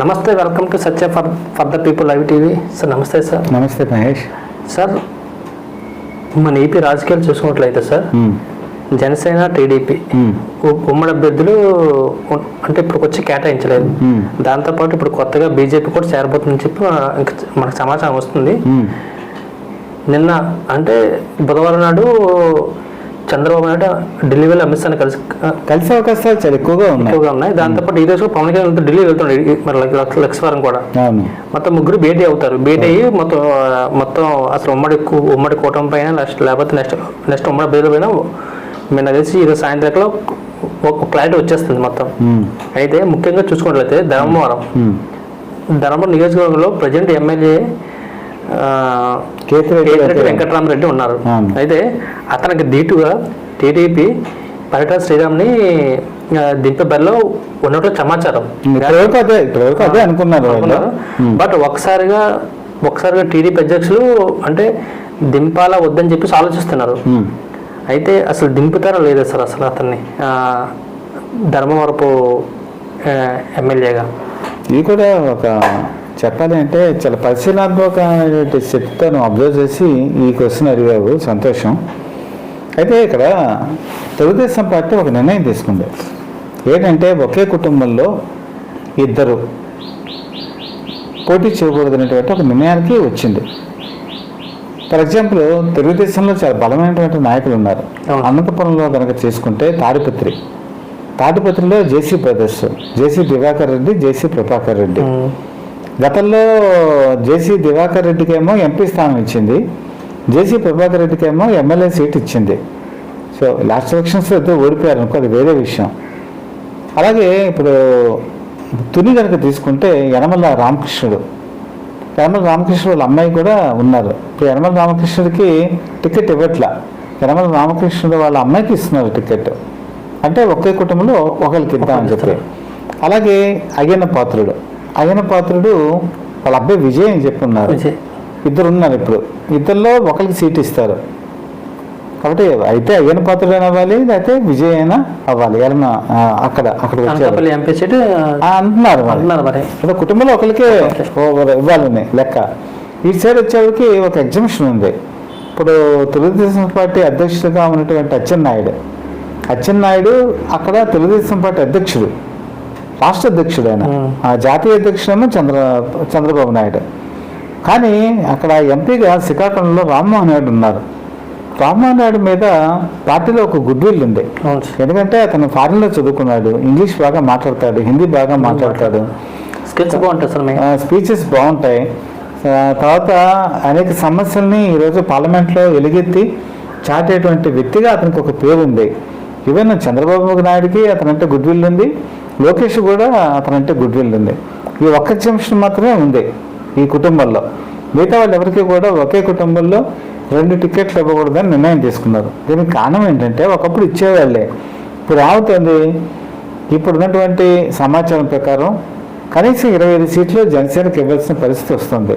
నమస్తే welcome to Satya for for the people live TV sir నమస్తే sir నమస్తే Mahesh sir మన ఏపీ రాజకీయాలు చూసుకున్నట్లయితే సార్. జనసేన టీడీపీ ఉమ్మడి అభ్యర్థులు అంటే ఇప్పుడు వచ్చి కేటాయించలేదు. దాంతోపాటు ఇప్పుడు కొత్తగా బీజేపీ కూడా చేరబోతుందని చెప్పి మనకు సమాచారం వస్తుంది. నిన్న అంటే బుధవారం నాడు చంద్రబాబు నాయుడు ఢిల్లీ వెళ్ళి అమిత్ షాని కలిసి కలిసే అవకాశాలు చాలా ఎక్కువగా ఉన్నాయి. ఎక్కువగా ఉన్నాయి. దాంతోపాటు ఈ రోజు పవన్ కళ్యాణ్ ఢిల్లీ వెళ్తున్నాడు మరి లక్ష లక్షవారం కూడా. మొత్తం ముగ్గురు భేటీ అవుతారు. భేటీ అయ్యి మొత్తం మొత్తం అసలు ఉమ్మడి ఉమ్మడి కూటమి పైన నెక్స్ట్ లేకపోతే నెక్స్ట్ నెక్స్ట్ ఉమ్మడి అభ్యర్థుల పైన నాకు తెలిసి ఈరోజు సాయంత్రంలో ఒక క్లారిటీ వచ్చేస్తుంది మొత్తం. అయితే ముఖ్యంగా చూసుకున్నట్లయితే ధర్మవరం. ధర్మవరం నియోజకవర్గంలో ప్రజెంట్ ఎమ్మెల్యే కేతిరెడ్డి వెంకటరామరెడ్డి ఉన్నారు. అయితే అతనికి ధీటుగా టీడీపీ పరిటాల శ్రీరామ్ని దింపే బరిలో ఉన్నట్లు సమాచారం. అదే అనుకున్నారు. బట్ ఒకసారిగా ఒకసారిగా టీడీపీ అధ్యక్షులు అంటే దింపాలా వద్దని చెప్పేసి ఆలోచిస్తున్నారు. అయితే అసలు దింపుతారా లేదా సార్ అసలు అతన్ని? ధర్మవరపు ఎమ్మెల్యేగా? ఇది కూడా ఒక చెప్పాలి అంటే చాలా పరిశీలనాత్మక శక్తితో అబ్జర్వ్ చేసి ఈ క్వశ్చన్ అడిగావు. సంతోషం. అయితే ఇక్కడ తెలుగుదేశం పార్టీ ఒక నిర్ణయం తీసుకుంది. ఏంటంటే ఒకే కుటుంబంలో ఇద్దరు పోటీ చేయకూడదనేటువంటి ఒక నిర్ణయానికి వచ్చింది. ఫర్ ఎగ్జాంపుల్ తెలుగుదేశంలో చాలా బలమైనటువంటి నాయకులు ఉన్నారు. అనంతపురంలో కనుక చేసుకుంటే తాడిపత్రి. తాడిపత్రిలో JC brothers JC Diwakar Reddy JC Prabhakar Reddy. గతంలో జేసీ దివాకర్ రెడ్డికి ఏమో ఎంపీ స్థానం ఇచ్చింది. జేసీ ప్రభాకర్ రెడ్డికి ఏమో ఎమ్మెల్యే సీట్ ఇచ్చింది. సో లాస్ట్ ఎలక్షన్స్లో ఇద్దరు ఓడిపోయారు అనుకో అది వేరే విషయం. అలాగే ఇప్పుడు తుని కనుక తీసుకుంటే యనమల రామకృష్ణుడు. యనమల రామకృష్ణుడు వాళ్ళ అమ్మాయి కూడా ఉన్నారు. ఇప్పుడు యనమల రామకృష్ణుడికి టికెట్ ఇవ్వట్లా. యనమల రామకృష్ణుడు వాళ్ళ అమ్మాయికి ఇస్తున్నారు టికెట్. అంటే ఒకే కుటుంబంలో ఒకరికి ఇద్దామని చెప్పి. అలాగే అయ్యన్న పాత్రుడు. అయ్యన్న పాత్రుడు వాళ్ళ అబ్బాయి విజయ్ అని చెప్పి ఉన్నారు విజయ్. ఇద్దరు ఉన్నారు ఇప్పుడు. ఇద్దరిలో ఒకరికి సీట్ ఇస్తారు. కాబట్టి అయితే అయ్యన్న పాత్రుడు అయినా అవ్వాలి లేకపోతే విజయ్ అయినా అవ్వాలి. అక్కడ అక్కడ అంటున్నారు ఇప్పుడు కుటుంబంలో ఒకరికే ఇవ్వాలని లెక్క. ఈ సైడ్ వచ్చేవారికి ఒక ఎగ్జిబిషన్ ఉంది. ఇప్పుడు తెలుగుదేశం పార్టీ అధ్యక్షుడిగా ఉన్నటువంటి అచ్చెన్నాయుడు. అచ్చెన్నాయుడు అక్కడ తెలుగుదేశం పార్టీ అధ్యక్షుడు. రాష్ట్ర అధ్యక్షుడు ఆయన. ఆ జాతీయ అధ్యక్షుడేమో చంద్ర చంద్రబాబు నాయుడు. కానీ అక్కడ ఎంపీగా శ్రీకాకుళంలో రామ్మోహన్ నాయుడు ఉన్నారు. రామ్మోహన్ నాయుడు మీద పార్టీలో ఒక గుడ్ విల్ ఉంది. ఎందుకంటే అతను ఫారిన్లో చదువుకున్నాడు ఇంగ్లీష్ బాగా మాట్లాడతాడు హిందీ బాగా మాట్లాడతాడు. స్కిల్స్ బాగుంటాయి స్పీచెస్ బాగుంటాయి. తర్వాత అనేక సమస్యల్ని ఈరోజు పార్లమెంట్లో ఎలుగెత్తి చాటేటువంటి వ్యక్తిగా అతనికి ఒక పేరు ఉంది ఈవెన్ చంద్రబాబు నాయుడికి అతనంటే గుడ్ విల్ ఉంది. లోకేష్ కూడా అతనంటే గుడ్ విల్ ఉంది. ఈ ఒక్క జంక్షన్ మాత్రమే ఉంది ఈ కుటుంబంలో. మిగతా వాళ్ళు ఎవరికి కూడా ఒకే కుటుంబంలో రెండు టికెట్లు ఇవ్వకూడదని నిర్ణయం తీసుకున్నారు. దీనికి కారణం ఏంటంటే ఒకప్పుడు ఇచ్చేవాళ్ళే. ఇప్పుడు ఏమవుతుంది ఇప్పుడు ఉన్నటువంటి సమాచారం ప్రకారం కనీసం ఇరవై ఐదు సీట్లు జనసేనకి ఇవ్వాల్సిన పరిస్థితి వస్తుంది.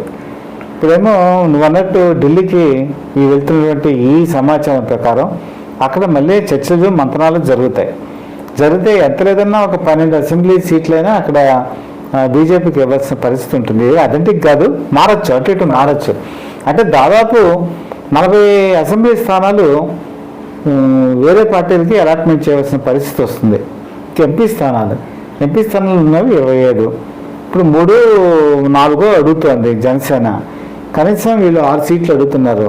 ఇప్పుడేమో నువ్వు అన్నట్టు ఢిల్లీకి ఈ వెళ్తున్నటువంటి ఈ సమాచారం ప్రకారం అక్కడ మళ్ళీ చర్చలు మంత్రాలు జరుగుతాయి. జరిగితే ఎంత లేదన్నా ఒక పన్నెండు అసెంబ్లీ సీట్లైనా అక్కడ బీజేపీకి ఇవ్వాల్సిన పరిస్థితి ఉంటుంది. అదంటికి కాదు మారచ్చు. అటు ఇటు మారచ్చు. అంటే దాదాపు నలభై అసెంబ్లీ స్థానాలు వేరే పార్టీలకి అలాట్మెంట్ చేయవలసిన పరిస్థితి వస్తుంది. ఎంపీ స్థానాలు. ఎంపీ స్థానాలు ఉన్నవి ఇరవై ఐదు. ఇప్పుడు మూడు నాలుగో అడుగుతోంది జనసేన. కనీసం వీళ్ళు ఆరు సీట్లు అడుగుతున్నారు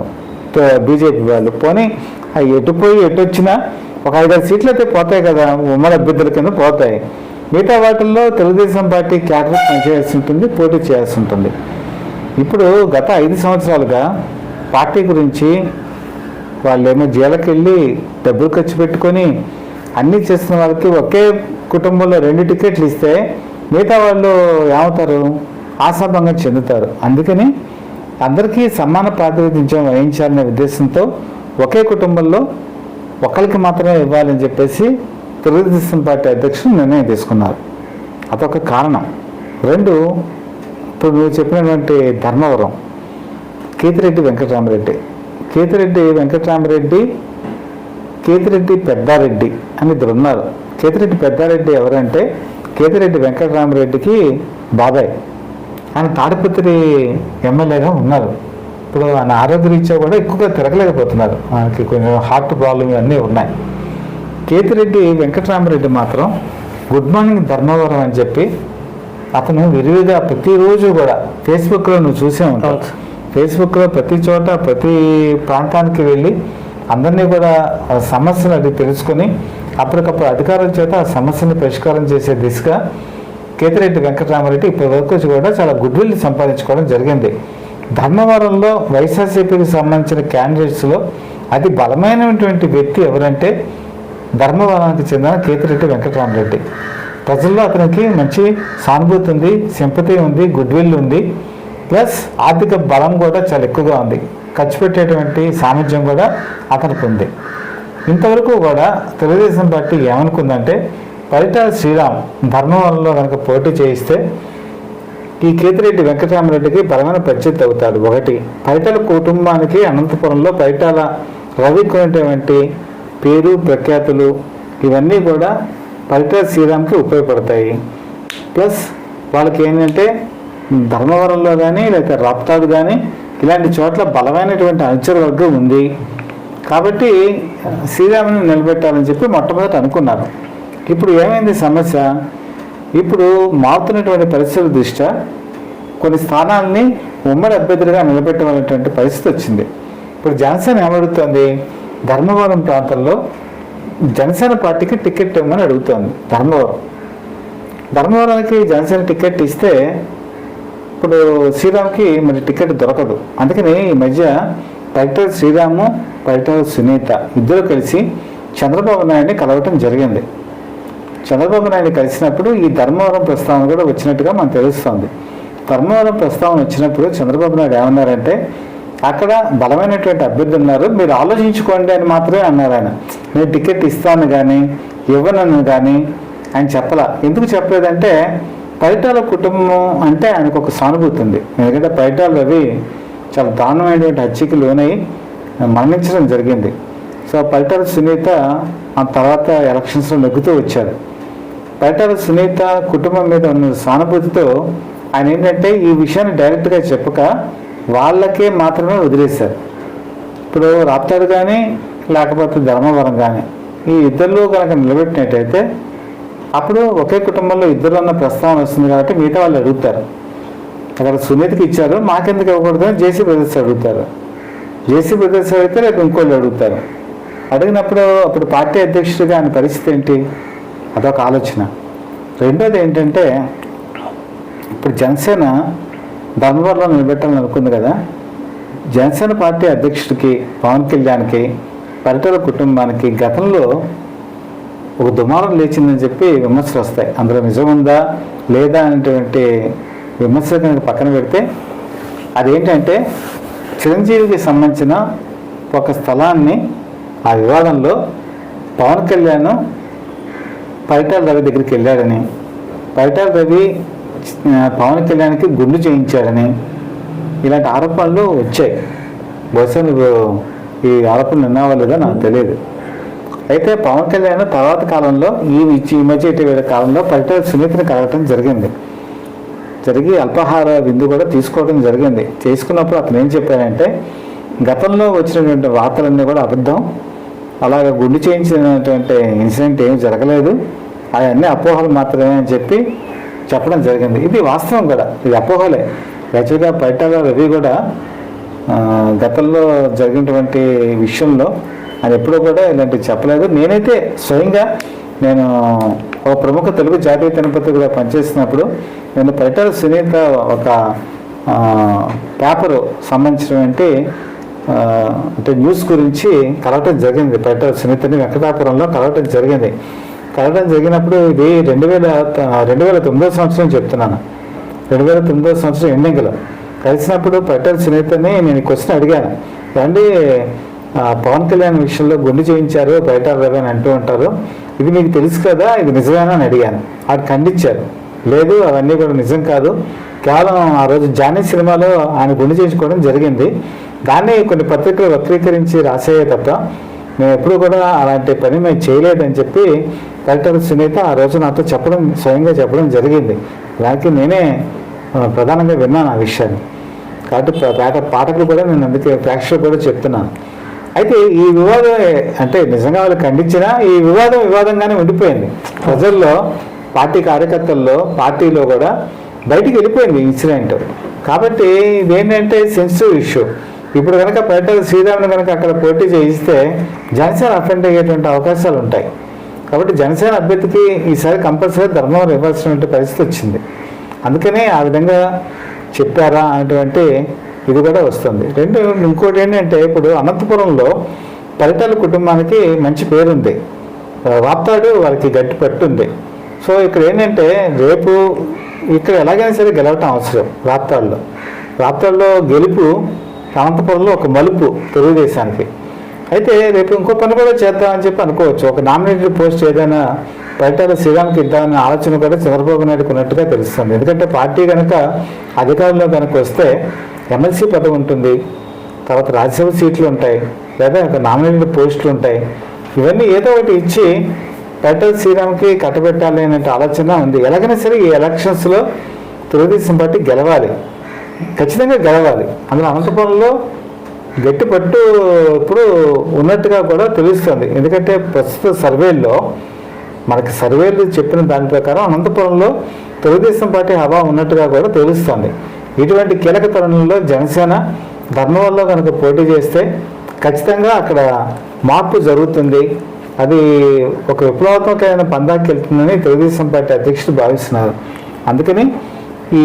బీజేపీ వాళ్ళు. పోనీ అవి ఎటు పోయి ఎటు వచ్చినా ఒక ఐదారు సీట్లు అయితే పోతాయి కదా ఉమ్మడి అభ్యర్థుల కింద పోతాయి. మిగతా వాటిల్లో తెలుగుదేశం పార్టీ క్యాడర్ పనిచేయాల్సి ఉంటుంది పోటీ చేయాల్సి ఉంటుంది. ఇప్పుడు గత ఐదు సంవత్సరాలుగా పార్టీ గురించి వాళ్ళేమో జైలుకి వెళ్ళి డబ్బులు ఖర్చు పెట్టుకొని అన్నీ చేస్తున్న వాళ్ళకి ఒకే కుటుంబంలో రెండు టికెట్లు ఇస్తే మిగతా వాళ్ళు ఏమవుతారు? ఆశాభంగం చెందుతారు. అందుకని అందరికీ సమాన ప్రాతినిధ్యం వహించాలనే ఉద్దేశంతో ఒకే కుటుంబంలో ఒకరికి మాత్రమే ఇవ్వాలని చెప్పేసి తెలుగుదేశం పార్టీ అధ్యక్షులు నిర్ణయం తీసుకున్నారు. అదొక కారణం. రెండు ఇప్పుడు నువ్వు చెప్పినటువంటి ధర్మవరం కేతిరెడ్డి వెంకటరామరెడ్డి. కేతిరెడ్డి వెంకటరామరెడ్డి కేతిరెడ్డి పెద్దారెడ్డి అని ఇద్దరు ఉన్నారు. కేతిరెడ్డి పెద్దారెడ్డి ఎవరంటే కేతిరెడ్డి వెంకటరామరెడ్డికి బాబాయ్ ఆయన తాడిపత్రి ఎమ్మెల్యేగా ఉన్నారు. ఇప్పుడు ఆయన ఆరోగ్య రీత్యా కూడా ఎక్కువగా తిరగలేకపోతున్నారు. ఆయనకి కొంచెం హార్ట్ ప్రాబ్లం అన్నీ ఉన్నాయి. కేతిరెడ్డి వెంకటరామరెడ్డి మాత్రం గుడ్ మార్నింగ్ ధర్మవరం అని చెప్పి అతను విరివిగా ప్రతిరోజు కూడా ఫేస్బుక్లో నువ్వు చూసే ఉంటావు. ఫేస్బుక్లో ప్రతి చోట ప్రతి ప్రాంతానికి వెళ్ళి అందరినీ కూడా ఆ సమస్యలు అది తెలుసుకొని అప్పటికప్పుడు అధికారుల చేత ఆ సమస్యని పరిష్కారం చేసే దిశగా కేతిరెడ్డి వెంకటరామరెడ్డి ఇప్పటి వరకు కూడా చాలా గుడ్ విల్ సంపాదించుకోవడం జరిగింది. ధర్మవరంలో వైఎస్ఆర్సీపీకి సంబంధించిన క్యాండిడేట్స్లో అతి బలమైనటువంటి వ్యక్తి ఎవరంటే ధర్మవరానికి చెందిన కేతిరెడ్డి వెంకటరామరెడ్డి. ప్రజల్లో అతనికి మంచి సానుభూతి ఉంది సింపతి ఉంది గుడ్విల్ ఉంది. ప్లస్ ఆర్థిక బలం కూడా చాలా ఎక్కువగా ఉంది. ఖర్చు పెట్టేటువంటి సామర్థ్యం కూడా అతనికి ఉంది. ఇంతవరకు కూడా తెలుగుదేశం పార్టీ ఏమనుకుందంటే పరిటాల శ్రీరామ్ ధర్మవరంలో కనుక పోటీ చేయిస్తే ఈ కేతిరెడ్డి వెంకటరామరెడ్డికి బలమైన ప్రత్యర్థి అవుతాడు. ఒకటి పరిటాల కుటుంబానికి అనంతపురంలో పరిటాల రవికునేటువంటి పేరు ప్రఖ్యాతులు ఇవన్నీ కూడా పరిటాల శ్రీరామ్కి ఉపయోగపడతాయి. ప్లస్ వాళ్ళకి ఏంటంటే ధర్మవరంలో కానీ లేకపోతే రాప్తాడు కానీ ఇలాంటి చోట్ల బలమైనటువంటి అనుచర వర్గం ఉంది. కాబట్టి శ్రీరాముని నిలబెట్టాలని చెప్పి మొట్టమొదట అనుకున్నారు. ఇప్పుడు ఏమైంది సమస్య? ఇప్పుడు మారుతున్నటువంటి పరిస్థితుల దృష్ట్యా కొన్ని స్థానాల్ని ఉమ్మడి అభ్యర్థులుగా నిలబెట్టవలనటువంటి పరిస్థితి వచ్చింది. ఇప్పుడు జనసేన ఏమడుగుతోంది? ధర్మవరం ప్రాంతంలో జనసేన పార్టీకి టికెట్ ఇవ్వమని అడుగుతోంది ధర్మవరం. ధర్మవరానికి జనసేన టికెట్ ఇస్తే ఇప్పుడు శ్రీరామ్కి మరి టికెట్ దొరకదు. అందుకని ఈ మధ్య పైటల్ శ్రీరాము పైటల్ సునీత ఇద్దరు కలిసి చంద్రబాబు నాయుడిని కలవటం జరిగింది. చంద్రబాబు నాయుడు కలిసినప్పుడు ఈ ధర్మవరం ప్రస్తావన కూడా వచ్చినట్టుగా మనకు తెలుస్తోంది. ధర్మవరం ప్రస్తావన వచ్చినప్పుడు చంద్రబాబు నాయుడు ఏమన్నారంటే అక్కడ బలమైనటువంటి అభ్యర్థి ఉన్నారు మీరు ఆలోచించుకోండి అని మాత్రమే అన్నారు ఆయన. నేను టికెట్ ఇస్తాను కానీ ఇవ్వనను కానీ ఆయన చెప్పలా. ఎందుకు చెప్పలేదంటే పరిటాల కుటుంబం అంటే ఆయనకు ఒక సానుభూతి ఉంది. ఎందుకంటే పరిటాల రవి చాలా దారుణమైనటువంటి హత్యకి లోనై మరణించడం జరిగింది. సో పరిటాల సునీత ఆ తర్వాత ఎలక్షన్స్లో నెగ్గుతూ వచ్చారు పరిటాల సునీత కుటుంబం మీద ఉన్న సానుభూతితో ఆయన ఏంటంటే ఈ విషయాన్ని డైరెక్ట్గా చెప్పక వాళ్ళకే మాత్రమే వదిలేశారు. ఇప్పుడు రాప్తాడు కానీ లేకపోతే ధర్మవరం కానీ ఈ ఇద్దరిలో కనుక నిలబెట్టినట్టయితే అప్పుడు ఒకే కుటుంబంలో ఇద్దరు అన్న ప్రస్తావన వస్తుంది కాబట్టి మిగతా వాళ్ళు అడుగుతారు. అక్కడ సునీతకి ఇచ్చారు మాకెందుకు ఇవ్వకూడదు అని జేసీ బ్రదర్స్ అడుగుతారు. జేసీ బ్రదర్స్ అడిగితే రేపు ఇంకోళ్ళు అడుగుతారు. అడిగినప్పుడు అప్పుడు పార్టీ అధ్యక్షుడిగా ఆయన పరిస్థితి ఏంటి? అదొక ఆలోచన. రెండోది ఏంటంటే ఇప్పుడు జనసేన ధర్మవరంలో నిలబెట్టాలని అనుకుంది కదా. జనసేన పార్టీ అధ్యక్షుడికి పవన్ కళ్యాణ్కి పరిటల కుటుంబానికి గతంలో ఒక దుమారం లేచిందని చెప్పి విమర్శలు వస్తాయి. అందులో నిజం ఉందా లేదా అనేటువంటి విమర్శలు కనుక పక్కన పెడితే అదేంటంటే చిరంజీవికి సంబంధించిన ఒక స్థలాన్ని ఆ వివాదంలో పవన్ కళ్యాణ్ పరిటాల రవి దగ్గరికి వెళ్ళాడని పరిటాల రవి పవన్ కళ్యాణ్కి గుండు చేయించాడని ఇలాంటి ఆరోపణలు వచ్చాయి. బహుశా నువ్వు ఈ ఆరోపణలు విన్నావా లేదో నాకు తెలియదు. అయితే పవన్ కళ్యాణ్ తర్వాత కాలంలో ఈ ఈ మధ్య ఇటీవల కాలంలో పరిటాల సున్నితను కలగటం జరిగింది. జరిగి అల్పాహార విందు కూడా తీసుకోవడం జరిగింది. చేసుకున్నప్పుడు అతను ఏం చెప్పారంటే గతంలో వచ్చినటువంటి వార్తలన్నీ కూడా అబద్ధం. అలాగ గుండు చేయించినటువంటి ఇన్సిడెంట్ ఏం జరగలేదు. అవన్నీ అపోహలు మాత్రమే అని చెప్పి చెప్పడం జరిగింది. ఇది వాస్తవం కూడా. ఇది అపోహలే. యాక్చువల్గా పైటాల రవి కూడా గతంలో జరిగినటువంటి విషయంలో అది ఎప్పుడూ కూడా ఇలాంటివి చెప్పలేదు. నేనైతే స్వయంగా నేను ఒక ప్రముఖ తెలుగు జాతీయ తినపతిగా పనిచేస్తున్నప్పుడు నేను పరిటాల సునీత ఒక పేపరు సంబంధించినటువంటి అంటే న్యూస్ గురించి కలవటం జరిగింది. పరిటాల సునీతని వెంకటాపురంలో కలవటం జరిగింది. కలవటం జరిగినప్పుడు ఇది రెండు వేల రెండు వేల తొమ్మిదో సంవత్సరం చెప్తున్నాను. రెండు వేల తొమ్మిదో సంవత్సరం ఎండింగ్లో. కలిసినప్పుడు పట్టేల్ సునీతని నేను క్వశ్చన్ అడిగాను. ఏమండి పవన్ కళ్యాణ్ విషయంలో గుండు చేయించారు బయట రవి అని అంటూ ఉంటారు. ఇది మీకు తెలుసు కదా ఇది నిజమేనా అని అడిగాను. అది ఖండించారు. లేదు అవన్నీ కూడా నిజం కాదు. కేవలం ఆ రోజు జానీ సినిమాలో ఆయన గుండు చేయించుకోవడం జరిగింది. దాన్ని కొన్ని పత్రికలు వక్రీకరించి రాసేయే తప్ప మేము ఎప్పుడు కూడా అలాంటి పని మేము చేయలేదని చెప్పి కలెక్టర్ సునీత ఆ రోజు నాతో చెప్పడం స్వయంగా చెప్పడం జరిగింది. దానికి నేనే ప్రధానంగా విన్నాను ఆ విషయాన్ని. కాబట్టి పేట పాట పాఠకులు కూడా నేను అందుకే ప్రేక్షకులు కూడా చెప్తున్నాను. అయితే ఈ వివాదం అంటే నిజంగా వాళ్ళు ఖండించినా ఈ వివాదం వివాదంగానే ఉండిపోయింది. ప్రజల్లో పార్టీ కార్యకర్తల్లో పార్టీలో కూడా బయటికి వెళ్ళిపోయింది ఇన్సిడెంట్. కాబట్టి ఇదేంటంటే సెన్సిటివ్ ఇష్యూ ఇప్పుడు కనుక పెద్దలు శ్రీరాముని కనుక అక్కడ పోటీ చేయిస్తే జనసేన అఫెండ్ అయ్యేటువంటి అవకాశాలు ఉంటాయి. కాబట్టి జనసేన అభ్యర్థికి ఈసారి కంపల్సరీ ధర్మవరం ఇవ్వాల్సినటువంటి పరిస్థితి వచ్చింది. అందుకనే ఆ విధంగా చెప్పారా అనేటువంటి ఇది కూడా వస్తుంది. రెండు ఇంకోటి ఏంటంటే ఇప్పుడు అనంతపురంలో పరిటాల కుటుంబానికి మంచి పేరుంది. వార్తాడు వాళ్ళకి గట్టి పట్టుంది. సో ఇక్కడ ఏంటంటే రేపు ఇక్కడ ఎలాగైనా సరే గెలవటం అవసరం రాప్తాడులో రాప్తాడులో గెలుపు అనంతపురంలో ఒక మలుపు తెలుగుదేశానికి. అయితే రేపు ఇంకో పని కూడా చేద్దామని చెప్పి అనుకోవచ్చు. ఒక నామినేటెడ్ పోస్ట్ ఏదైనా పరిటాల శ్రీరామ్కి ఇద్దామనే ఆలోచన కూడా చంద్రబాబు నాయుడుకు ఉన్నట్టుగా తెలుస్తుంది. ఎందుకంటే పార్టీ కనుక అధికారంలో కనుక వస్తే ఎమ్మెల్సీ పదవి ఉంటుంది తర్వాత రాజ్యసభ సీట్లు ఉంటాయి లేదా ఒక నామినేటెడ్ పోస్టులు ఉంటాయి. ఇవన్నీ ఏదో ఒకటి ఇచ్చి పరిటాల శ్రీరామ్కి కట్టబెట్టాలి అనే ఆలోచన ఉంది. ఎలాగైనా సరే ఈ ఎలక్షన్స్లో తెలుగుదేశం పార్టీ గెలవాలి. ఖచ్చితంగా గెలవాలి. అందులో అనంతపురంలో గట్టి పట్టు ఇప్పుడు ఉన్నట్టుగా కూడా తెలుస్తుంది. ఎందుకంటే ప్రస్తుత సర్వేల్లో మనకి సర్వేలు చెప్పిన దాని ప్రకారం అనంతపురంలో తెలుగుదేశం పార్టీ హవా ఉన్నట్టుగా కూడా తెలుస్తుంది. ఇటువంటి కీలక తరుణంలో జనసేన ధర్మవరంలో కనుక పోటీ చేస్తే ఖచ్చితంగా అక్కడ మార్పు జరుగుతుంది. అది ఒక విప్లవాత్మకమైన పందాకి వెళ్తుందని తెలుగుదేశం పార్టీ అధ్యక్షుడు భావిస్తున్నారు. అందుకని ఈ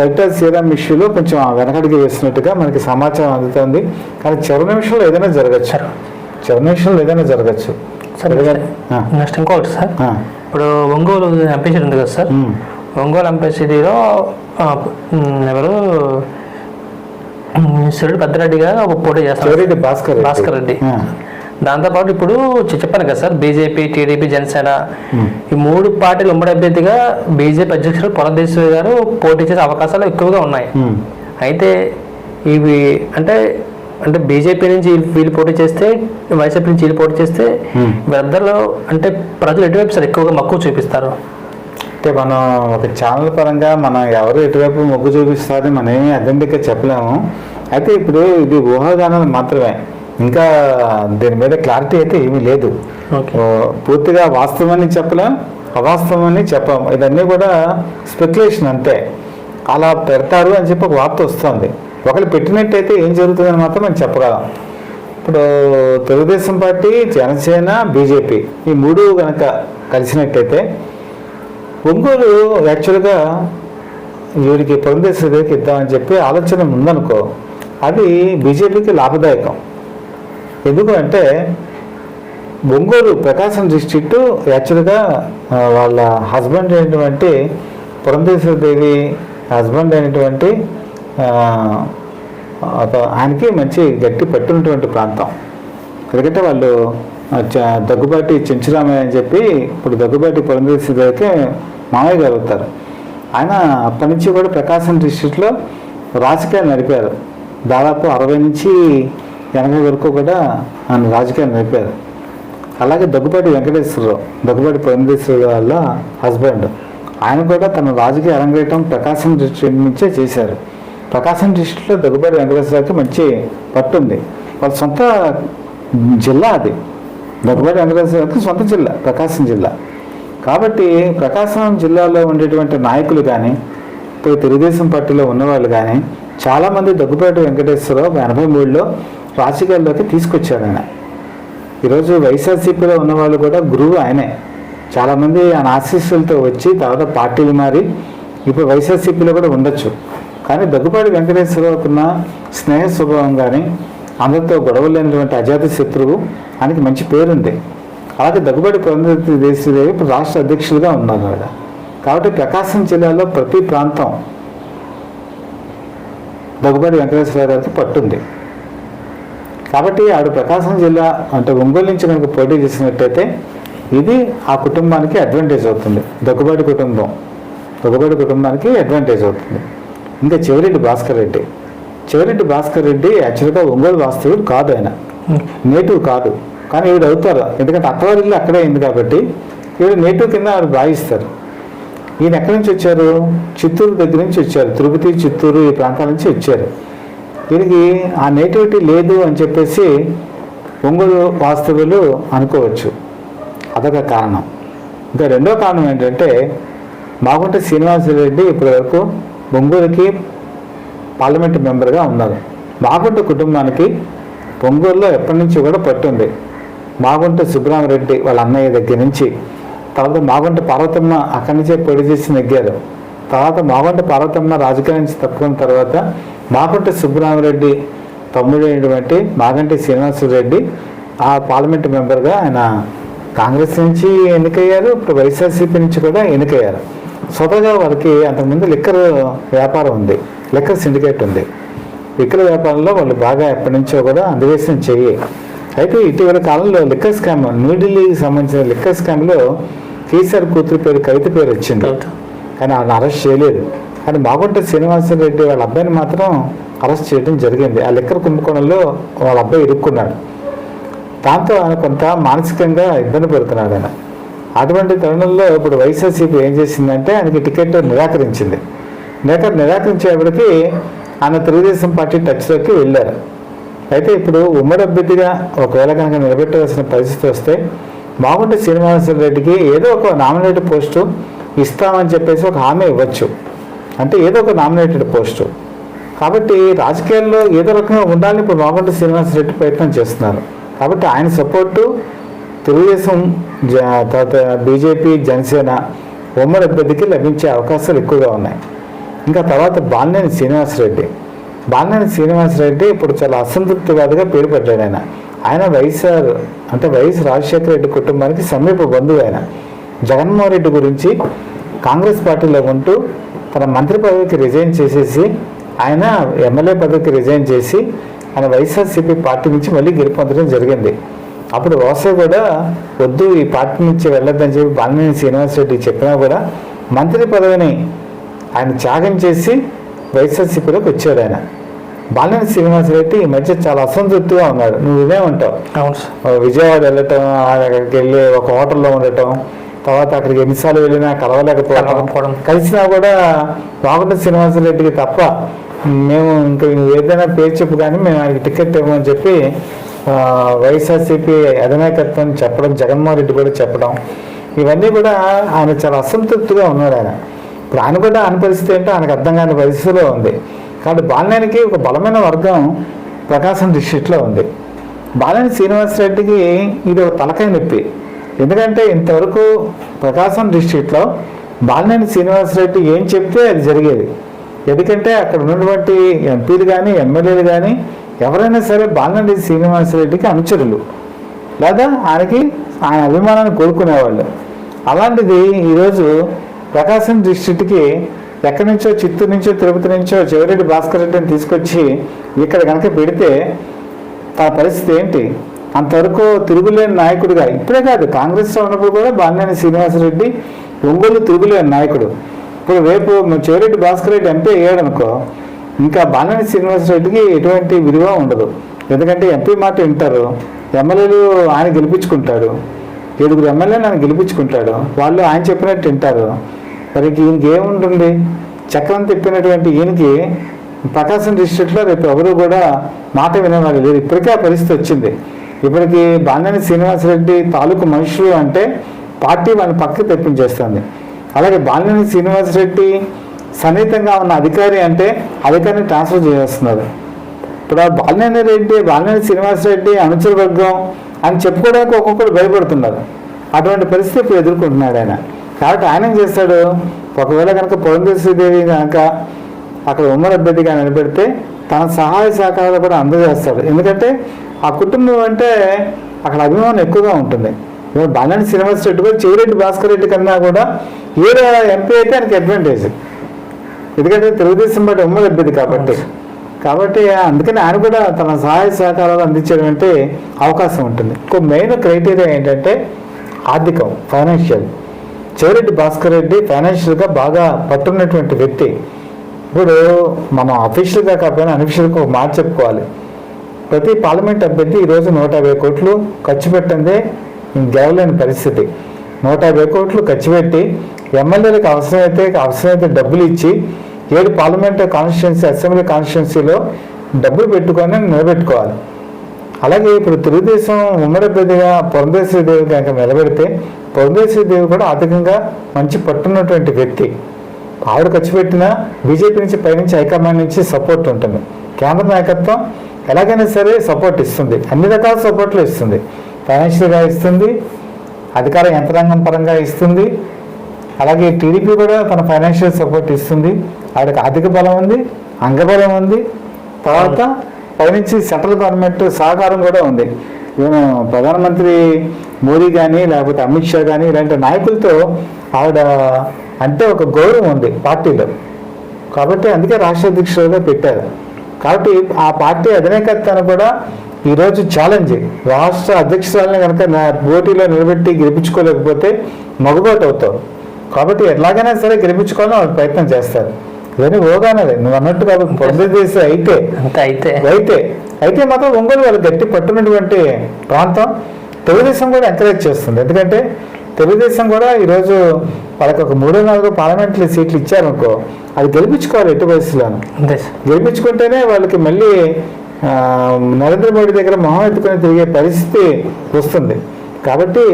పరిటాల శ్రీరామ్ ఇష్యూలో కొంచెం వెనకడికి వేస్తున్నట్టుగా మనకి సమాచారం అందుతుంది. కానీ చివరి నిమిషంలో ఏదైనా జరగచ్చు. సార్. చివరి నిమిషంలో ఏదైనా జరగచ్చు. సార్ నెక్స్ట్ ఇంకోటి సార్. ఇప్పుడు ఒంగోలు ఎంపీ సీట్ ఉంది కదా సార్. ఒంగోలు ఎంపీ సిటీలో ఎవరు? సిరుడు పెద్దరెడ్డి గారు ఒక పోటీ చేస్తారు భాస్కర్ రెడ్డి. భాస్కర్ రెడ్డి. దాంతోపాటు ఇప్పుడు చెప్పాను కదా సార్ బీజేపీ టీడీపీ జనసేన ఈ మూడు పార్టీలు ఉమ్మడి అభ్యర్థిగా బీజేపీ అధ్యక్షుడు పురంధేశ్వరి గారు పోటీ చేసే అవకాశాలు ఎక్కువగా ఉన్నాయి. అయితే ఇవి అంటే అంటే బీజేపీ నుంచి వీళ్ళు- పోటీ చేస్తే వైసీపీ నుంచి వీళ్ళు పోటీ చేస్తే. వీళ్ళిద్దరిలో అంటే ప్రజలు ఎటువైపు సార్ ఎక్కువగా మక్కువ చూపిస్తారు? అంటే మనం ఒక ఛానల్ పరంగా మనం ఎవరు ఎటువైపు మొగ్గు చూపిస్తారని మనం ఏమీ అథెంటిక్గా చెప్పలేము. అయితే ఇప్పుడు ఇది ఊహాగానాలు మాత్రమే. ఇంకా దీని మీద క్లారిటీ అయితే ఏమీ లేదు. పూర్తిగా వాస్తవమని చెప్పలేం అవాస్తవమని చెప్పం ఇదన్నీ కూడా స్పెక్యులేషన్ అంతే. అలా పెడతారు అని చెప్పి ఒక వార్త వస్తుంది. ఒకళ్ళు పెట్టినట్టయితే ఏం జరుగుతుందని మాత్రం మనం చెప్పగలం. ఇప్పుడు తెలుగుదేశం పార్టీ జనసేన బీజేపీ ఈ మూడు కనుక కలిసినట్టయితే ఒంగోలు యాక్చువల్గా వీడికి దగ్గరికి ఇద్దామని చెప్పి ఆలోచన ఉందనుకో అది బీజేపీకి లాభదాయకం. ఎందుకు అంటే ఒంగోలు ప్రకాశం డిస్ట్రిక్ట్ యాక్చువల్గా వాళ్ళ హస్బెండ్ అయినటువంటి పురంధేశ్వర దేవి హస్బెండ్ అయినటువంటి ఆయనకి మంచి గట్టి పట్టున్నటువంటి ప్రాంతం. ఎందుకంటే వాళ్ళు దగ్గుబాటి చెంచురామయ్య అని చెప్పి ఇప్పుడు దగ్గుబాటి పురంధేశ్వర దేవికి మామయ్య గారు అవుతారు ఆయన అప్పటి నుంచి కూడా ప్రకాశం డిస్ట్రిక్ట్లో రాజకీయాలు నడిపారు. దాదాపు అరవై నుంచి ఎనభై వరకు కూడా ఆయన రాజకీయం నడిపారు అలాగే దగ్గుపాటి వెంకటేశ్వరరావు దగ్గుపాటి పురంధేశ్వరరావు వాళ్ళ హస్బెండ్ ఆయన కూడా తన రాజకీయ అరంగేటం ప్రకాశం డిస్ట్రిక్ట్ నుంచే చేశారు. ప్రకాశం డిస్ట్రిక్ట్లో దగ్గుబాటి వెంకటేశ్వరరావుకి మంచి పట్టు ఉంది. వాళ్ళ సొంత జిల్లా అది. దగ్గుబాటి వెంకటేశ్వరరావుకి సొంత జిల్లా ప్రకాశం జిల్లా. కాబట్టి ప్రకాశం జిల్లాలో ఉండేటువంటి నాయకులు కానీ తెలుగుదేశం పార్టీలో ఉన్నవాళ్ళు కానీ చాలామంది దగ్గుపాటి వెంకటేశ్వరరావు ఎనభై మూడులో రాజకీయాల్లోకి తీసుకొచ్చాడు ఆయన. ఈరోజు వైఎస్ఆర్సీపీలో ఉన్న వాళ్ళు కూడా గురువు ఆయనే. చాలామంది ఆయన ఆశీస్సులతో వచ్చి తర్వాత పార్టీలు మారి ఇప్పుడు వైఎస్ఆర్సీపీలో కూడా ఉండొచ్చు. కానీ దగ్గుపాటి వెంకటేశ్వరరావుకున్న స్నేహ స్వభావం కానీ అందరితో గొడవలు లేనటువంటి అజాత శత్రువు ఆయనకి మంచి పేరుంది. అలాగే దగ్గుబాటి పురంధేశ్వరి దేశదేవి ఇప్పుడు రాష్ట్ర అధ్యక్షులుగా ఉన్నారు ఆవిడ కాబట్టి ప్రకాశం జిల్లాలో ప్రతి ప్రాంతం దగ్గుబాటి వెంకటేశ్వర గారికి పట్టుంది. కాబట్టి ఆవిడ ప్రకాశం జిల్లా అంటే ఒంగోలు నుంచి కనుక పోటీ చేసినట్టయితే ఇది ఆ కుటుంబానికి అడ్వాంటేజ్ అవుతుంది. దగ్గుబాటి కుటుంబం దగ్గుబాటి కుటుంబానికి అడ్వాంటేజ్ అవుతుంది. ఇంకా చివరెడ్డి భాస్కర్ రెడ్డి. చివరెడ్డి భాస్కర్ రెడ్డి యాక్చువల్గా ఒంగోలు వాస్తవుడు కాదు ఆయన. నేటివ్ కాదు. కానీ ఈవిడ అవుతారు. ఎందుకంటే అత్తవారి ఇల్లు అక్కడే అయింది కాబట్టి ఈవిడ నేటివ్ కింద ఆవిడ భావిస్తారు. ఈయన ఎక్కడి నుంచి వచ్చారు? చిత్తూరు దగ్గర నుంచి వచ్చారు. తిరుపతి చిత్తూరు ఈ ప్రాంతాల నుంచి వచ్చారు. దీనికి ఆ నేటివిటీ లేదు అని చెప్పేసి ఒంగోలు వాస్తవులు అనుకోవచ్చు. అదొక కారణం. ఇంకా రెండో కారణం ఏంటంటే మాగుంట శ్రీనివాసరెడ్డి ఇప్పటివరకు ఒంగోలుకి పార్లమెంట్ మెంబర్గా ఉన్నారు. మాగుంట కుటుంబానికి ఒంగోలులో ఎప్పటి నుంచి కూడా పట్టుంది. మాగుంట సుబ్రహ్మరెడ్డి వాళ్ళ అన్నయ్య దగ్గర నుంచి తర్వాత మాగుంట పార్వతమ్మ అక్కడి నుంచే పొడి చేసి నెగ్గారు తర్వాత మాగుంట పార్వతమ్మ రాజకీయం నుంచి తప్పుకున్న తర్వాత మాగుంట సుబ్రహ్మరెడ్డి తమ్ముడైనటువంటి మాగంటి శ్రీనివాసరెడ్డి ఆ పార్లమెంట్ మెంబర్గా ఆయన కాంగ్రెస్ నుంచి ఎన్నికయ్యారు ఇప్పుడు వైఎస్ఆర్సీపీ నుంచి కూడా ఎన్నికయ్యారు. స్వతహాగా వారికి అంతకుముందు లిక్కర్ వ్యాపారం ఉంది లిక్కర్ సిండికేట్ ఉంది. లిక్కర్ వ్యాపారంలో వాళ్ళు బాగా ఎప్పటి నుంచో కూడా అందవేసిన చెయ్యి అయితే ఇటీవల కాలంలో లిక్కర్ స్కామ్ న్యూఢిల్లీకి సంబంధించిన లిక్కర్ స్కామ్లో కేసీఆర్ కూతురు పేరు కవిత పేరు వచ్చింది. కానీ వాళ్ళని అరెస్ట్ చేయలేదు. కానీ మాగుంట శ్రీనివాసరెడ్డి వాళ్ళ అబ్బాయిని మాత్రం అరెస్ట్ చేయడం జరిగింది. ఆ లిక్కర్ కుంభకోణంలో వాళ్ళ అబ్బాయి ఇరుక్కున్నాడు. దాంతో ఆయన కొంత మానసికంగా ఇబ్బంది పడుతున్నాడు ఆయన. అటువంటి తరుణంలో ఇప్పుడు వైఎస్ఆర్సీపీ ఏం చేసిందంటే ఆయనకి టికెట్ నిరాకరించింది. నిరాకరి నిరాకరించేపటికి ఆయన తెలుగుదేశం పార్టీ టచ్లోకి వెళ్ళారు. అయితే ఇప్పుడు ఉమ్మడి అభ్యర్థిగా ఒకవేళ కనుక నిలబెట్టవలసిన పరిస్థితి వస్తే మాగుంట శ్రీనివాసరెడ్డికి ఏదో ఒక నామినేటెడ్ పోస్టు ఇస్తామని చెప్పేసి ఒక హామీ ఇవ్వచ్చు. అంటే ఏదో ఒక నామినేటెడ్ పోస్టు కాబట్టి రాజకీయాల్లో ఏదో రకంగా ఉండాలని ఇప్పుడు మాగుంట శ్రీనివాసరెడ్డి ప్రయత్నం చేస్తున్నారు. కాబట్టి ఆయన సపోర్టు తెలుగుదేశం జ తర్వాత బీజేపీ జనసేన ఉమ్మడి అభ్యర్థికి లభించే అవకాశాలు ఎక్కువగా ఉన్నాయి. ఇంకా తర్వాత బాలినేని శ్రీనివాసరెడ్డి బాలినేని శ్రీనివాసరెడ్డి ఇప్పుడు చాలా అసంతృప్తివాదిగా పేరు పెట్టాడు ఆయన. ఆయన వైఎస్ఆర్ అంటే వైఎస్ రాజశేఖర రెడ్డి కుటుంబానికి సమీప బంధువు ఆయన. జగన్మోహన్ రెడ్డి గురించి కాంగ్రెస్ పార్టీలో ఉంటూ తన మంత్రి పదవికి రిజైన్ చేసేసి ఆయన ఎమ్మెల్యే పదవికి రిజైన్ చేసి ఆయన వైఎస్ఆర్సీపీ పార్టీ నుంచి మళ్ళీ గెలుపొందడం జరిగింది. అప్పుడు వాసు కూడా వద్దు ఈ పార్టీ నుంచి వెళ్ళొద్దని చెప్పి బాలినేని శ్రీనివాసరెడ్డి చెప్పినా కూడా మంత్రి పదవిని ఆయన త్యాగం చేసి వైఎస్ఆర్సీపీలోకి వచ్చాడు ఆయన. బాలినేని శ్రీనివాసరెడ్డి ఈ మధ్య చాలా అసంతృప్తిగా ఉన్నాడు. నువ్వు ఇదే ఉంటావు. విజయవాడ వెళ్ళటం అక్కడికి వెళ్ళి ఒక హోటల్లో ఉండటం తర్వాత అక్కడికి ఎన్నిసార్లు వెళ్ళినా కలవలేకపోవడం. కలిసినా కూడా బాగుంట శ్రీనివాసరెడ్డికి తప్ప మేము ఇంకా ఏదైనా పేరు చెప్పు కానీ మేము ఆయనకి టికెట్ ఇవ్వమని చెప్పి వైఎస్ఆర్సీపీ అధినాయకత్వం చెప్పడం జగన్మోహన్ రెడ్డి కూడా చెప్పడం ఇవన్నీ కూడా ఆయన చాలా అసంతృప్తిగా ఉన్నాడు ఆయన. ఇప్పుడు ఆయన కూడా ఆయన పరిస్థితి ఏంటో ఆయనకు అర్థం కాని పరిస్థితిలో ఉంది. కాబట్టి బాలినేనికి ఒక బలమైన వర్గం ప్రకాశం డిస్ట్రిక్ట్లో ఉంది. బాలినేని శ్రీనివాసరెడ్డికి ఇది ఒక తలకాయ నొప్పి. ఎందుకంటే ఇంతవరకు ప్రకాశం డిస్ట్రిక్ట్లో బాలినేని శ్రీనివాసరెడ్డి ఏం చెప్తే అది జరిగేది. ఎందుకంటే అక్కడ ఉన్నటువంటి ఎంపీలు కానీ ఎమ్మెల్యేలు కానీ ఎవరైనా సరే బాలినేని శ్రీనివాసరెడ్డికి అనుచరులు. లేదా ఆయనకి ఆయన అభిమానాన్ని కోరుకునేవాళ్ళు. అలాంటిది ఈరోజు ప్రకాశం డిస్ట్రిక్ట్కి ఎక్కడి నుంచో చిత్తూరు నుంచో తిరుపతి నుంచో చెవిరెడ్డి భాస్కర్ రెడ్డిని తీసుకొచ్చి ఇక్కడ కనుక పెడితే తన పరిస్థితి ఏంటి? అంతవరకు తిరుగులేని నాయకుడిగా ఇప్పుడే కాదు కాంగ్రెస్లో ఉన్నప్పుడు కూడా బాలినేని శ్రీనివాసరెడ్డి ఒంగోలు తిరుగులేని నాయకుడు. ఇప్పుడు రేపు చెవిరెడ్డి భాస్కర్ రెడ్డి ఎంపీ అయ్యాడు అనుకో ఇంకా బాలినేని శ్రీనివాసరెడ్డికి ఎటువంటి విలువ ఉండదు. ఎందుకంటే ఎంపీ మాట వింటారు ఎమ్మెల్యేలు ఆయన గెలిపించుకుంటాడు ఏడుగురు ఎమ్మెల్యే ఆయన గెలిపించుకుంటాడు వాళ్ళు ఆయన చెప్పినట్టు వింటారు మరి ఈయనకి ఏముంటుంది? చక్రం తిప్పినటువంటి ఈయనకి ప్రకాశం డిస్ట్రిక్ట్లో రేపు ఎవరు కూడా మాట వినేవాళ్ళు లేరు ఇప్పటికే ఆ పరిస్థితి వచ్చింది. ఇప్పటికి బాలినేని శ్రీనివాసరెడ్డి తాలూకు మనుషులు అంటే పార్టీ వాళ్ళని పక్కకి తెప్పించేస్తుంది. అలాగే బాలినేని శ్రీనివాసరెడ్డి సన్నిహితంగా ఉన్న అధికారి అంటే అధికారిని ట్రాన్స్ఫర్ చేస్తున్నారు ఇప్పుడు ఆ బాలినేని రెడ్డి బాలినేని శ్రీనివాసరెడ్డి అనుచర వర్గం అని చెప్పుకోవడానికి ఒక్కొక్కరు భయపడుతున్నారు. అటువంటి పరిస్థితి ఇప్పుడు ఎదుర్కొంటున్నాడు ఆయన. కాబట్టి ఆయన ఏం చేస్తాడు? ఒకవేళ కనుక పురంధేశ్వరీదేవి కనుక అక్కడ ఉమ్మడి అభ్యర్థిగా నిలబెడితే తన సహాయ సహకారాలు కూడా అందజేస్తాడు. ఎందుకంటే ఆ కుటుంబం అంటే అక్కడ అభిమానం ఎక్కువగా ఉంటుంది. ఇప్పుడు బాలినేని శ్రీనివాసరెడ్డి కూడా చెవిరెడ్డి భాస్కర్ రెడ్డి కన్నా కూడా ఏడు ఎంపీ అయితే ఆయనకి అడ్వాంటేజ్ ఎందుకంటే తెలుగుదేశం పార్టీ ఉమ్మడి అభ్యర్థి కాబట్టి. కాబట్టి అందుకని ఆయన కూడా తన సహాయ సహకారాలు అందించడం అంటే అవకాశం ఉంటుంది. ఇంకో మెయిన్ క్రైటీరియా ఏంటంటే ఆర్థికం ఫైనాన్షియల్ చెవిరెడ్డి భాస్కర్ రెడ్డి ఫైనాన్షియల్గా బాగా పట్టున్నటువంటి వ్యక్తి. ఇప్పుడు మనం అఫీషియల్గా కాకపోయినా అన్అఫీషియల్గా ఒక మాట చెప్పుకోవాలి. ప్రతి పార్లమెంట్ అభ్యర్థి ఈరోజు నూట యాభై కోట్లు ఖర్చు పెట్టందే గెలవలేని పరిస్థితి. నూట యాభై కోట్లు ఖర్చు పెట్టి ఎమ్మెల్యేలకు అవసరమైతే అవసరమైతే డబ్బులు ఇచ్చి ఏడు పార్లమెంట్ కాన్స్టిట్యున్సీ అసెంబ్లీ కాన్స్టిట్యున్సీలో డబ్బులు పెట్టుకొని నిలబెట్టుకోవాలి. అలాగే ఇప్పుడు తెలుగుదేశం ఉమ్మడి అభ్యర్థిగా పురంధేశ్వరీదేవి కనుక నిలబెడితే పురంధేశ్వరీదేవి కూడా ఆర్థికంగా మంచి పట్టున్నటువంటి వ్యక్తి. ఆవిడ ఖర్చు పెట్టినా బీజేపీ నుంచి పైనుంచి హైకమాండ్ నుంచి సపోర్ట్ ఉంటుంది. కేంద్ర నాయకత్వం ఎలాగైనా సరే సపోర్ట్ ఇస్తుంది. అన్ని రకాల సపోర్ట్లు ఇస్తుంది. ఫైనాన్షియల్గా ఇస్తుంది అధికార యంత్రాంగం పరంగా ఇస్తుంది. అలాగే టీడీపీ కూడా తన ఫైనాన్షియల్ సపోర్ట్ ఇస్తుంది. ఆవిడకి ఆర్థిక బలం ఉంది అంగబలం ఉంది. తర్వాత పైనుంచి సెంట్రల్ గవర్నమెంట్ సహకారం కూడా ఉంది. ఈవెన్ ప్రధానమంత్రి మోదీ కానీ లేకపోతే అమిత్ షా కానీ ఇలాంటి నాయకులతో ఆవిడ అంటే ఒక గౌరవం ఉంది పార్టీలో. కాబట్టి అందుకే రాష్ట్ర అధ్యక్షులుగా పెట్టారు. కాబట్టి ఆ పార్టీ అధినాయకత్వాన్ని కూడా ఈరోజు ఛాలెంజ్ రాష్ట్ర అధ్యక్షురాలని కనుక నా పోటీలో నిలబెట్టి గెలిపించుకోలేకపోతే మగుబాటు అవుతావు కాబట్టి ఎలాగైనా సరే గెలిపించుకోవాలని వాళ్ళు ప్రయత్నం చేస్తారు. ఇవన్నీ ఓగానది నువ్వు అన్నట్టు కాబట్టి పొందేసి అయితే. అయితే. అయితే. అయితే మాత్రం ఒంగోలు వాళ్ళు గట్టి పట్టున్నటువంటి ప్రాంతం. తెలుగుదేశం కూడా ఎంకరేజ్ చేస్తుంది. ఎందుకంటే తెలుగుదేశం కూడా ఈరోజు వాళ్ళకి ఒక మూడో నాలుగు పార్లమెంటరీ సీట్లు ఇచ్చారనుకో అది గెలిపించుకోవాలి ఎట్టి వయసులోను గెలిపించుకుంటేనే వాళ్ళకి మళ్ళీ నరేంద్ర మోడీ దగ్గర మొహం ఎత్తుకొని తిరిగే పరిస్థితి వస్తుంది. కాబట్టి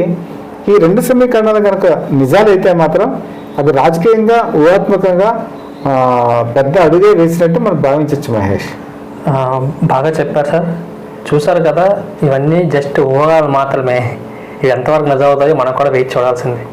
ఈ రెండు సమీకరణాలు కనుక నిజాలైతే మాత్రం అది రాజకీయంగా ఊహాత్మకంగా పెద్ద అడుగే వేసినట్టు మనం భావించవచ్చు మహేష్. బాగా చెప్పారు సార్. చూసారు కదా ఇవన్నీ జస్ట్ ఊహలు మాత్రమే. ఇది ఎంతవరకు నిజమవుతాయో మనం కూడా వేచి చూడాల్సిందే.